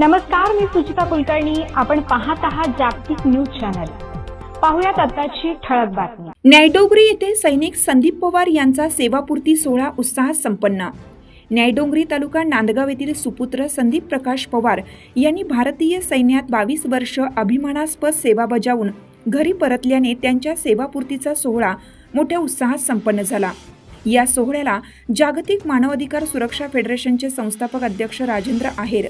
नमस्कार मी सुचिता कुलकर्णी. आपण पाहत आहात जागतिक न्यूज चॅनल. पाहुयात आताची ठळक बातमी. न्यायडोंगरी येथे सैनिक संदीप पवार यांचा सेवापूर्ती सोहळा उत्साहात संपन्न. न्यायडोंगरी तालुका नांदगाव येथील सुपुत्र संदीप प्रकाश पवार यांनी भारतीय सैन्यात बावीस वर्ष अभिमानास्पद सेवा बजावून घरी परतल्याने त्यांच्या सेवापूर्तीचा सोहळा मोठ्या उत्साहात संपन्न झाला. या सोहळ्याला जागतिक मानवाधिकार सुरक्षा फेडरेशनचे संस्थापक अध्यक्ष राजेंद्र आहेर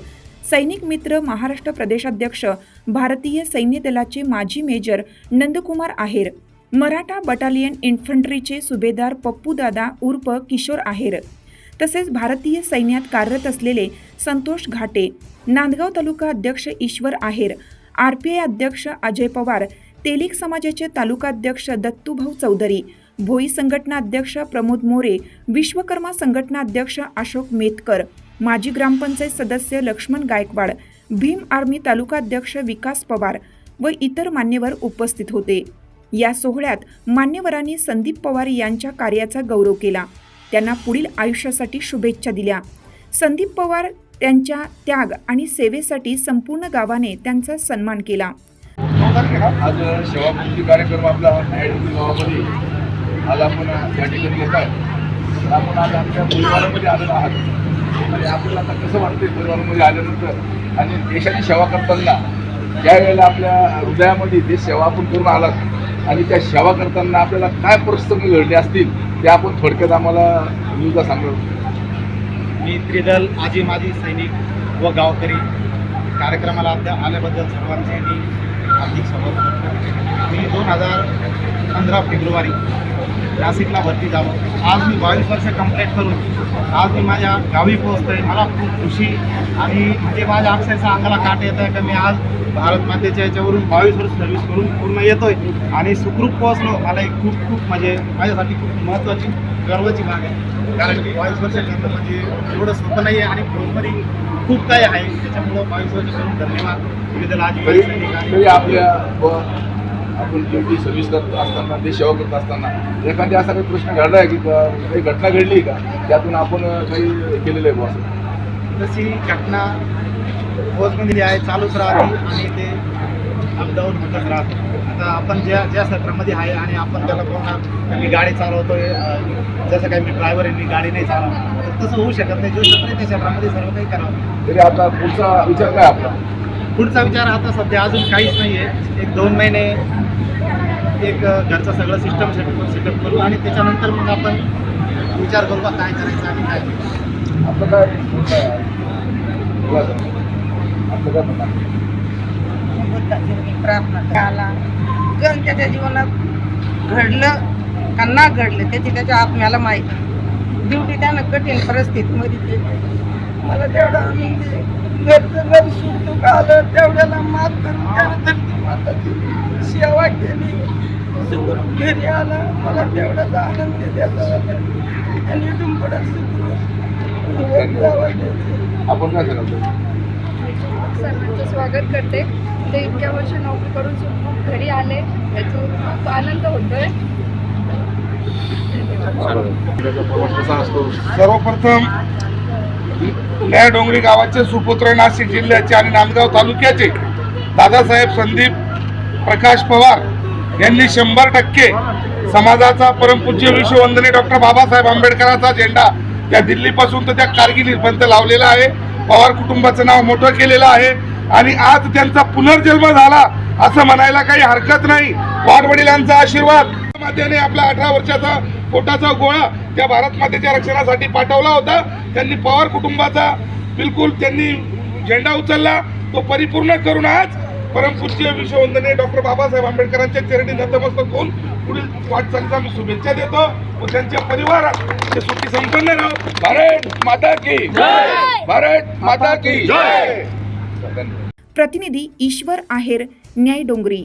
सैनिक मित्र महाराष्ट्र प्रदेशाध्यक्ष भारतीय सैन्य दलाचे माजी मेजर नंदकुमार आहेर मराठा बटालियन इन्फंट्रीचे सुभेदार पप्पू दादा उर्फ किशोर आहेर तसेच भारतीय सैन्यात कार्यरत असलेले संतोष घाटे नांदगाव तालुका अध्यक्ष Ishwar Aher R P I अध्यक्ष अजय पवार तेलिक समाजाचे तालुकाध्यक्ष दत्तूभाऊ चौधरी भोई संघटना अध्यक्ष प्रमोद मोरे विश्वकर्मा संघटना अध्यक्ष अशोक मेतकर माजी ग्रामपंचायत सदस्य लक्ष्मण गायकवाड भीम आर्मी तालुका अध्यक्ष विकास पवार व इतर मान्यवर उपस्थित होते. या सोहळ्यात मान्यवरांनी संदीप पवार यांच्या कार्याचा गौरव केला. त्यांना पुढील आयुष्यासाठी शुभेच्छा दिल्या. संदीप पवार त्यांच्या त्याग आणि सेवेसाठी संपूर्ण गावाने त्यांचा सन्मान केला. आज सेवापूर्ती कार्यक्रम आपला गावामध्ये आज आपण या ठिकाणी येत आहे आपण आज आमच्या परिवारामध्ये आलेलो आहात. म्हणजे आपल्याला आता कसं वाटतंय परिवारामध्ये आल्यानंतर आणि देशाची सेवा करताना ज्या वेळेला आपल्या हृदयामध्ये ते सेवा आपण करून आलात आणि त्या सेवा करताना आपल्याला काय प्रसंग घडले असतील ते आपण थोडक्यात आम्हाला न्यूजला सांगत मी त्रिदल आजी माजी सैनिक व गावकरी. कार्यक्रमाला आद्या आल्याबद्दल सर्वांचे मी हार्दिक स्वागत करतो. मी दोन हजार पंधरा फेब्रुवारी नाशिकला भरती झालो आज मी बावीस वर्ष कंप्लीट करून आज मी माझ्या गावी पोहोचतो आहे मला खूप खुशी आणि म्हणजे माझ्या अक्षरशः अंगाला काट येत आहे का मी आज भारत मातेच्या याच्यावरून बावीस वर्ष सर्व्हिस करून पूर्ण येतोय. आणि सुखरूप पोहोचलो. मला एक खूप खूप म्हणजे माझ्यासाठी खूप महत्त्वाची गर्वाची बाब आहे. कारण की बावीस वर्ष करणं म्हणजे एवढं सोपं नाही आहे आणि बरोबरी खूप काही आहे. त्याच्यामुळं बावीस वर्ष करून धन्यवाद. विविध आज आपल्या आपण ड्युटी सर्व्हिस करत असताना ते सेवा करत असताना एखादी असा काही प्रश्न घडला आहे की काही घटना घडली का? त्यातून आपण काही केलेलं आहे असं. तशी घटना फौजमध्ये आहे चालूच राहते आणि ते अपडाऊन होतच राहतं. आता आपण ज्या ज्या सत्रामध्ये आहे आणि आपण त्याला कोणा मी गाडी चालवतोय जसं काही मी ड्रायव्हर आहे मी गाडी नाही चालवणार. तर तसं होऊ शकत नाही. जो सत्र त्या क्षेत्रामध्ये सर्व काही करावं तरी आता पुढचा विचार काय आपला? पुढचा विचार आता सध्या अजून काहीच नाही आहे एक दोन महिने एक घरचं सगळं सिस्टम सेटअप सेटअप करू आणि त्याच्यानंतर मग आपण विचार करू बा काय करायचं आणि काय नाही. आपलं काय. आपलं प्रार्थना जण त्याच्या जीवनात घडलं का ना घडलं त्याची त्याच्या आत्म्याला माहीत ड्युटी त्यानं कठीण परिस्थितीमध्ये मला तेवढा आनंद. घरचं घर सुख दुःख आलं तेवढ्याला मात करून त्यानं धरती माताची सेवा केली. सुखरूप घरी आला मला तेवढाच आनंद त्याचा आणि इथून पुढे सुखरूप. आपण काय सर्वांचं स्वागत करते. ते इतक्या वर्ष नोकरी करून सुखरूप घरी आले. याचा खूप आनंद होतोय. सर्वप्रथम नया डोंगरी गावाचे सुपुत्र नाशिक जिल्ह्याचे आणि नांदगाव तालुक्याचे. दादासाहेब संदीप प्रकाश पवार यांनी शंभर टक्के समाजाचा परमपूज्य विश्ववंदनीय डॉक्टर बाबासाहेब आंबेडकरांचा झेंडा त्या दिल्लीपासून तर त्या कारगिलीपर्यंत लावलेला आहे. पवार कुटुंबाचं नाव मोठं केलेलं आहे. आणि आज त्यांचा पुनर्जन्म झाला असं म्हणायला काही हरकत नाही. वाडवडिलांचा आशीर्वाद. मातेने आपला अठरा वर्षाचा पोटाचा गोळा त्या भारत मातेच्या रक्षणासाठी पाठवला होता. त्यांनी पवार कुटुंबाचा बिलकुल त्यांनी झेंडा उचलला. तो परिपूर्ण करून आज परमपूज्य विश्ववंदने डॉक्टर बाबासाहेब आंबेडकरांच्या चरणी नतमस्तक होऊन पुढील वाटचालीचा मी शुभेच्छा देतो. व त्यांच्या परिवारात ते सुखी संपन्न राहो. भारत माता की भारत माता की प्रतिनिधी ईश्वर आहेर न्याय डोंगरी.